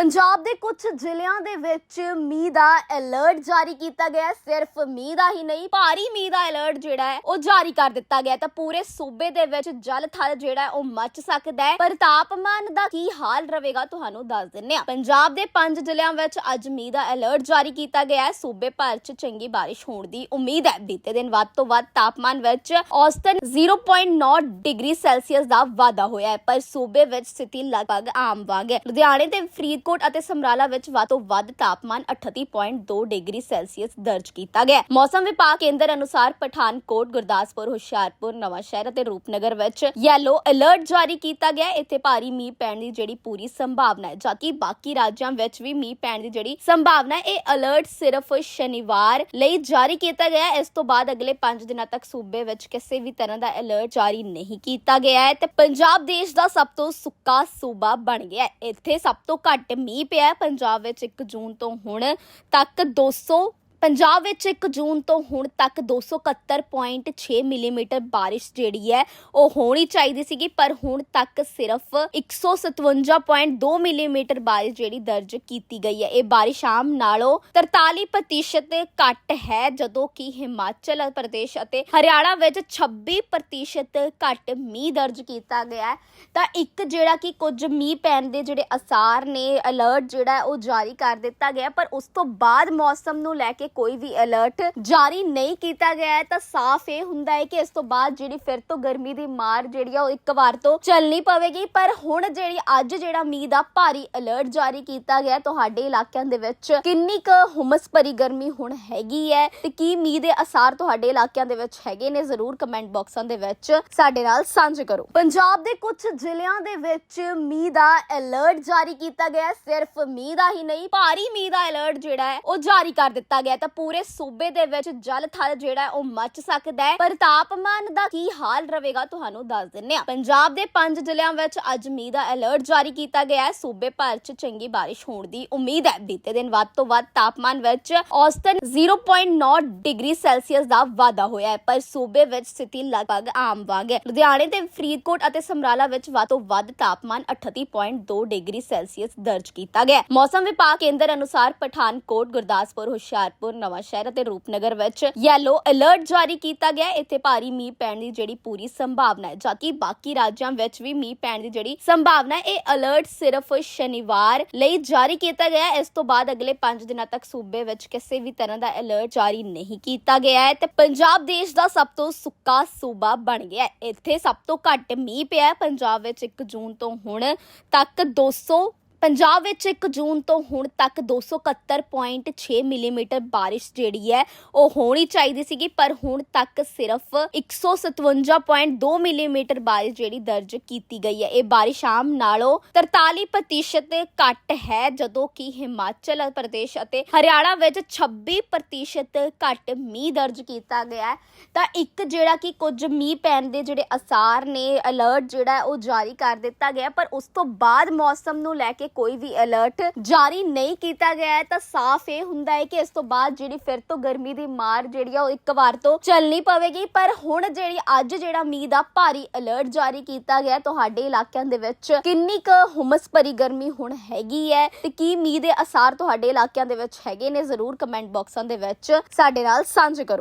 ਪੰਜਾਬ ਦੇ ਕੁਝ ਜ਼ਿਲ੍ਹਿਆਂ ਦੇ ਵਿੱਚ ਮੀਂਹ ਦਾ ਅਲਰਟ ਜਾਰੀ ਕੀਤਾ ਗਿਆ ਹੈ। ਸਿਰਫ ਮੀਂਹ ਦਾ ਹੀ ਨਹੀਂ, ਭਾਰੀ ਮੀਂਹ ਦਾ ਅਲਰਟ ਜਿਹੜਾ ਹੈ, ਉਹ ਜਾਰੀ ਕਰ ਦਿੱਤਾ ਗਿਆ ਤਾਂ ਪੂਰੇ ਸੂਬੇ ਦੇ ਵਿੱਚ ਜਲ ਥਲ ਜਿਹੜਾ ਉਹ ਮੱਚ ਸਕਦਾ ਹੈ। ਪਰ ਤਾਪਮਾਨ ਦਾ ਕੀ ਹਾਲ ਰਹੇਗਾ, ਤੁਹਾਨੂੰ ਦੱਸ ਦਿੰਨੇ ਆ ਪੰਜਾਬ ਦੇ ਪੰਜ ਜ਼ਿਲ੍ਹਿਆਂ ਵਿੱਚ ਅੱਜ ਮੀਂਹ ਦਾ ਅਲਰਟ ਜਾਰੀ ਕੀਤਾ ਗਿਆ ਹੈ। ਸੂਬੇ ਭਰ 'ਚ ਚੰਗੀ ਬਾਰਿਸ਼ ਹੋਣ ਦੀ ਉਮੀਦ ਹੈ। ਬੀਤੇ ਦਿਨ ਵੱਧ ਤੋਂ ਵੱਧ ਤਾਪਮਾਨ ਵਿੱਚ ਔਸਤਨ 0.9 ਡਿਗਰੀ ਸੈਲਸੀਅਸ ਦਾ ਵਾਧਾ ਹੋਇਆ ਹੈ। ਪਰ ਸੂਬੇ ਵਿੱਚ ਸਥਿਤੀ ਲਗਭਗ ਆਮ ਵਾਂਗ ਹੈ। ਲੁਧਿਆਣੇ ਤੇ ਫਰੀਦਕੋਟ ਅਤੇ ਸਮਰਾਲਾ ਵਿੱਚ ਵੱਧ ਤੋਂ ਵੱਧ ਤਾਪਮਾਨ 38.2 ਡਿਗਰੀ ਸੈਲਸੀਅਸ ਦਰਜ ਕੀਤਾ ਗਿਆ ਮੌਸਮ ਵਿਭਾਗ ਕੇਂਦਰ ਅਨੁਸਾਰ ਪਠਾਨਕੋਟ, ਗੁਰਦਾਸਪੁਰ, ਹੁਸ਼ਿਆਰਪੁਰ, ਨਵਾਂਸ਼ਹਿਰ ਅਤੇ ਰੂਪਨਗਰ ਵਿੱਚ ਯੈਲੋ ਅਲਰਟ ਜਾਰੀ ਕੀਤਾ ਗਿਆ ਇੱਥੇ ਭਾਰੀ ਮੀਂਹ ਪੈਣ ਦੀ ਜਿਹੜੀ ਪੂਰੀ ਸੰਭਾਵਨਾ ਹੈ, ਜਦਕਿ ਬਾਕੀ ਰਾਜਾਂ ਵਿੱਚ ਵੀ ਮੀਂਹ ਪੈਣ ਦੀ ਜਿਹੜੀ ਸੰਭਾਵਨਾ ਹੈ, ਇਹ ਅਲਰਟ ਸਿਰਫ ਸ਼ਨੀਵਾਰ ਲਈ ਜਾਰੀ ਕੀਤਾ ਗਿਆ ਇਸ ਤੋਂ ਬਾਅਦ ਅਗਲੇ 5 ਦਿਨਾਂ ਤੱਕ ਸੂਬੇ ਵਿੱਚ ਕਿਸੇ ਵੀ ਤਰ੍ਹਾਂ ਦਾ ਅਲਰਟ ਜਾਰੀ ਨਹੀਂ ਕੀਤਾ ਗਿਆ ਹੈ ਤੇ ਪੰਜਾਬ ਦੇਸ਼ ਦਾ ਸਭ ਤੋਂ ਸੁੱਕਾ ਸੂਬਾ ਬਣ ਗਿਆ ਹੈ। ਇੱਥੇ ਸਭ ਤੋਂ ਘੱਟ ਮੀਂਹ ਪਿਆ ਪੰਜਾਬ ਵਿੱਚ 1 ਜੂਨ ਤੋਂ ਹੁਣ ਤੱਕ 200 ਪੰਜਾਬ ਵਿੱਚ 1 ਜੂਨ ਤੋਂ ਹੁਣ ਤੱਕ 271.6 ਮਿਲੀਮੀਟਰ ਬਾਰਿਸ਼ ਜਿਹੜੀ ਹੈ, ਉਹ ਹੋਣੀ ਚਾਹੀਦੀ ਸੀਗੀ, ਪਰ ਹੁਣ ਤੱਕ ਸਿਰਫ 157.2 ਮਿਲੀਮੀਟਰ ਬਾਰਿਸ਼ ਜਿਹੜੀ ਦਰਜ ਕੀਤੀ ਗਈ ਹੈ। ਇਹ ਬਾਰਿਸ਼ ਆਮ ਨਾਲੋਂ 43% ਘੱਟ ਹੈ, ਜਦੋਂ ਕਿ ਹਿਮਾਚਲ ਪ੍ਰਦੇਸ਼ ਅਤੇ ਹਰਿਆਣਾ ਵਿੱਚ 26% ਘੱਟ ਮੀਂਹ ਦਰਜ ਕੀਤਾ ਗਿਆ ਤਾਂ ਇੱਕ ਜਿਹੜਾ ਕਿ ਕੁਝ ਮੀਂਹ ਪੈਣ ਦੇ ਜਿਹੜੇ ਅਸਾਰ ਨੇ, ਅਲਰਟ ਜਿਹੜਾ ਉਹ ਜਾਰੀ ਕਰ ਦਿੱਤਾ ਗਿਆ ਪਰ ਉਸ ਤੋਂ ਬਾਅਦ ਮੌਸਮ ਨੂੰ ਲੈ ਕੇ ਕੋਈ ਵੀ ਅਲਰਟ ਜਾਰੀ ਨਹੀਂ ਕੀਤਾ ਗਿਆ ਹੈ, ਤਾਂ ਸਾਫ਼ ਇਹ ਹੁੰਦਾ ਹੈ ਕਿ ਇਸ ਤੋਂ ਬਾਅਦ ਜਿਹੜੀ ਫਿਰ ਤੋਂ ਗਰਮੀ ਦੀ ਮਾਰ ਜਿਹੜੀ ਆ, ਉਹ ਇੱਕ ਵਾਰ ਤੋਂ ਚੱਲਣੀ ਪਵੇਗੀ। ਪਰ ਹੁਣ ਜਿਹੜੀ ਅੱਜ ਜਿਹੜਾ ਮੀਂਹ ਦਾ ਭਾਰੀ ਅਲਰਟ ਜਾਰੀ ਕੀਤਾ ਗਿਆ, ਤੁਹਾਡੇ ਇਲਾਕਿਆਂ ਦੇ ਵਿੱਚ ਕਿੰਨੀ ਕੁ ਹੁਮਸ ਭਰੀ ਗਰਮੀ ਹੁਣ ਹੈਗੀ ਹੈ ਤੇ ਕੀ ਮੀਂਹ ਦੇ ਅਸਾਰ ਤੁਹਾਡੇ ਇਲਾਕਿਆਂ ਦੇ ਵਿੱਚ ਹੈਗੇ ਨੇ, ਜ਼ਰੂਰ ਕਮੈਂਟ ਬਾਕਸਾਂ ਦੇ ਵਿੱਚ ਸਾਡੇ ਨਾਲ ਸਾਂਝੇ ਕਰੋ। ਪੰਜਾਬ ਦੇ ਕੁਝ ਜ਼ਿਲ੍ਹਿਆਂ ਦੇ ਵਿੱਚ ਮੀਂਹ ਦਾ ਅਲਰਟ ਜਾਰੀ ਕੀਤਾ ਗਿਆ, ਸਿਰਫ ਮੀਂਹ ਦਾ ਹੀ ਨਹੀਂ, ਭਾਰੀ ਮੀਂਹ ਦਾ ਅਲਰਟ ਜਿਹੜਾ ਹੈ, ਉਹ ਜਾਰੀ ਕਰ ਦਿੱਤਾ ਗਿਆ। ਤਾਂ ਪੂਰੇ ਸੂਬੇ ਦੇ ਵਿੱਚ ਜਲ ਥਲ ਜਿਹੜਾ ਉਹ ਮੱਚ ਸਕਦਾ ਹੈ। ਪਰ ਤਾਪਮਾਨ ਦਾ ਕੀ ਹਾਲ ਰਹੇਗਾ ਤੁਹਾਨੂੰ ਦੱਸ ਦਿੰਨੇ ਆ ਪੰਜਾਬ ਦੇ ਪੰਜ ਜ਼ਿਲ੍ਹਿਆਂ ਵਿੱਚ ਅੱਜ ਮੀਂਹ ਦਾ ਅਲਰਟ ਜਾਰੀ ਕੀਤਾ ਗਿਆ ਹੈ। ਸੂਬੇ ਭਰ 'ਚ ਚੰਗੀ ਬਾਰਿਸ਼ ਹੋਣ ਦੀ ਉਮੀਦ ਹੈ। ਬੀਤੇ ਦਿਨ ਵੱਧ ਤੋਂ ਵੱਧ ਤਾਪਮਾਨ ਵਿੱਚ ਔਸਤਨ 0.9 ਡਿਗਰੀ ਸੈਲਸੀਅਸ ਦਾ ਵਾਧਾ ਹੋਇਆ ਹੈ। ਪਰ ਸੂਬੇ ਵਿੱਚ ਸਥਿਤੀ ਲਗਭਗ ਆਮ ਵਾਂਗ ਹੈ। ਲੁਧਿਆਣੇ ਤੇ ਫਰੀਦਕੋਟ ਅਤੇ ਸਮਰਾਲਾ ਵਿੱਚ ਵੱਧ ਤੋਂ ਵੱਧ ਤਾਪਮਾਨ 38.2 ਡਿਗਰੀ ਸੈਲਸੀਅਸ ਦਰਜ ਕੀਤਾ ਗਿਆ ਮੌਸਮ ਵਿਭਾਗ ਕੇਂਦਰ ਅਨੁਸਾਰ ਪਠਾਨਕੋਟ, ਗੁਰਦਾਸਪੁਰ, ਹੁਸ਼ਿਆਰਪੁਰ ਨਵਾਂ ਸ਼ਹਿਰ ਅਤੇ ਰੂਪਨਗਰ ਵਿੱਚ ਯੈਲੋ ਅਲਰਟ ਜਾਰੀ ਕੀਤਾ ਗਿਆ ਇੱਥੇ ਭਾਰੀ ਮੀਂਹ ਪੈਣ ਦੀ ਜਿਹੜੀ ਪੂਰੀ ਸੰਭਾਵਨਾ ਹੈ। ਜਦਕਿ ਬਾਕੀ ਰਾਜਾਂ ਵਿੱਚ ਵੀ ਮੀਂਹ ਪੈਣ ਦੀ ਜਿਹੜੀ ਸੰਭਾਵਨਾ ਹੈ, ਇਹ ਅਲਰਟ ਸਿਰਫ ਸ਼ਨੀਵਾਰ ਲਈ ਜਾਰੀ ਕੀਤਾ ਗਿਆ ਇਸ ਤੋਂ ਬਾਅਦ ਅਗਲੇ 5 ਦਿਨਾਂ ਤੱਕ ਸੂਬੇ ਵਿੱਚ ਕਿਸੇ ਵੀ ਤਰ੍ਹਾਂ ਦਾ ਅਲਰਟ ਜਾਰੀ ਨਹੀਂ ਕੀਤਾ ਗਿਆ ਹੈ ਤੇ ਪੰਜਾਬ ਦੇਸ਼ ਦਾ ਸਭ ਤੋਂ ਸੁੱਕਾ ਸੂਬਾ ਬਣ ਗਿਆ ਹੈ। ਇੱਥੇ ਸਭ ਤੋਂ ਘੱਟ ਮੀਂਹ ਪਿਆ ਪੰਜਾਬ ਵਿੱਚ 1 ਜੂਨ ਤੋਂ ਹੁਣ ਤੱਕ 200 ਪੰਜਾਬ ਵਿੱਚ 1 ਜੂਨ ਤੋਂ ਹੁਣ ਤੱਕ 271.6 ਮਿਲੀਮੀਟਰ ਬਾਰਿਸ਼ ਜਿਹੜੀ ਹੈ, ਉਹ ਹੋਣੀ ਚਾਹੀਦੀ ਸੀਗੀ, ਪਰ ਹੁਣ ਤੱਕ ਸਿਰਫ 157.2 ਮਿਲੀਮੀਟਰ ਬਾਰਿਸ਼ ਜਿਹੜੀ ਦਰਜ ਕੀਤੀ ਗਈ ਹੈ। ਇਹ ਬਾਰਿਸ਼ ਆਮ ਨਾਲੋਂ 43% ਘੱਟ ਹੈ, ਜਦੋਂ ਕਿ ਹਿਮਾਚਲ ਪ੍ਰਦੇਸ਼ ਅਤੇ ਹਰਿਆਣਾ ਵਿੱਚ 26% ਘੱਟ ਮੀਂਹ ਦਰਜ ਕੀਤਾ ਗਿਆ ਤਾਂ ਇੱਕ ਜਿਹੜਾ ਕਿ ਕੁਝ ਮੀਂਹ ਪੈਣ ਦੇ ਜਿਹੜੇ ਅਸਾਰ ਨੇ, ਅਲਰਟ ਜਿਹੜਾ ਉਹ ਜਾਰੀ ਕਰ ਦਿੱਤਾ ਗਿਆ ਪਰ ਉਸ ਤੋਂ ਬਾਅਦ ਮੌਸਮ ਨੂੰ ਲੈ ਕੇ ਕੋਈ ਵੀ ਅਲਰਟ ਜਾਰੀ ਨਹੀਂ ਕੀਤਾ ਗਿਆ ਹੈ, ਤਾਂ ਸਾਫ਼ ਇਹ ਹੁੰਦਾ ਹੈ ਕਿ ਇਸ ਤੋਂ ਬਾਅਦ ਜਿਹੜੀ ਫਿਰ ਤੋਂ ਗਰਮੀ ਦੀ ਮਾਰ ਜਿਹੜੀ ਆ, ਉਹ ਇੱਕ ਵਾਰ ਤੋਂ ਚੱਲਣੀ ਪਵੇਗੀ। ਪਰ ਹੁਣ ਜਿਹੜੀ ਅੱਜ ਜਿਹੜਾ ਮੀਂਹ ਦਾ ਭਾਰੀ ਅਲਰਟ ਜਾਰੀ ਕੀਤਾ ਗਿਆ, ਤੁਹਾਡੇ ਇਲਾਕਿਆਂ ਦੇ ਵਿੱਚ ਕਿੰਨੀ ਕੁ ਹੁਮਸ ਭਰੀ ਗਰਮੀ ਹੁਣ ਹੈਗੀ ਹੈ ਤੇ ਕੀ ਮੀਂਹ ਦੇ ਅਸਾਰ ਤੁਹਾਡੇ ਇਲਾਕਿਆਂ ਦੇ ਵਿੱਚ ਹੈਗੇ ਨੇ, ਜ਼ਰੂਰ ਕਮੈਂਟ ਬਾਕਸਾਂ ਦੇ ਵਿੱਚ ਸਾਡੇ ਨਾਲ ਸਾਂਝੇ ਕਰੋ।